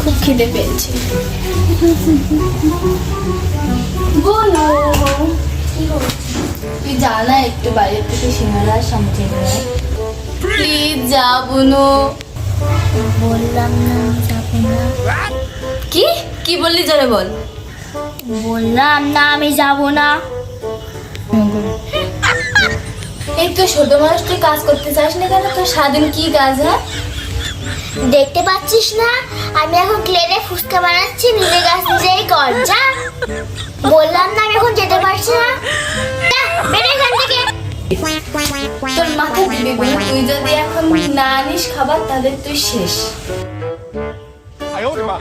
খুব খিদে পেয়েছে বলো তুই যা না একটু বাইরের থেকে সিঙ্গারা সামনে প্লিজ যা বললাম না। কি? কি বললি জোরে বল। বললাম না আমি যাব না। এই তো ছোট মানুষ তুই কাজ করতে চাস না কেন? তোর সারাদিন কি কাজ হ্যাঁ? দেখতে পাচ্ছিস না? আমি এখন ক্লেরে ফুচকা বানাচ্ছি নিজে গাছ নিজেই কর যা। বললাম না আমি এখন যেতে পারছি না। বেরো এখান থেকে। তোর মাথা দিবি তুই যদি এখন না আনিস খাবার তাহলে তুই শেষ। 哎哎呦我的妈！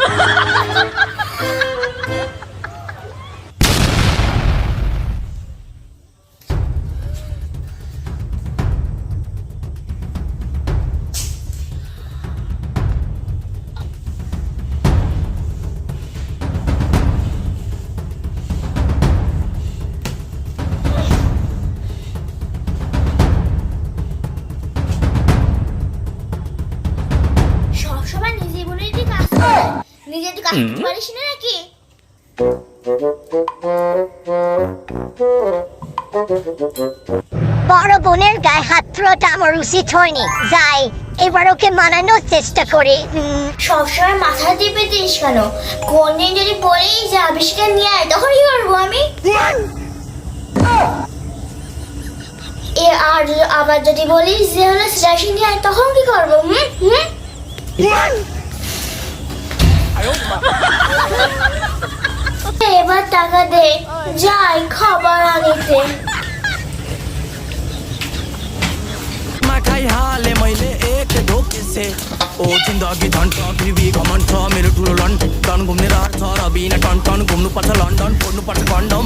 নিজে তো কাজ করতে পারিস না নাকি? বড় বোনের গায়ে হাত তোলাটা আমার উচিত হয়নি। যাই এবার ওকে মানানোর চেষ্টা করি। সবসময় মাথা টিপে দিস কেন? কোনদিন যদি বলেই যে আবিষ্কার নিয়ে আয় তখন কি করব আমি? এ আর আবার যদি বলিস যে হলো স্ট্যাশন নিয়ে আয় তখন কি করব হুম? হুম? এবার টাকা দে। যাই, খাবার আনিতে মাখাই হালে মইলে এক ঢোকে সে। ও জিন্দগি ধন টন পৃথিবী ঘমন ছ মেরু টুলো লন্ডন ঘুমনে রাত ছ রবি না, টন টন ঘুমনু পাঠ লন্ডন পড়নু পাঠ কন্ডম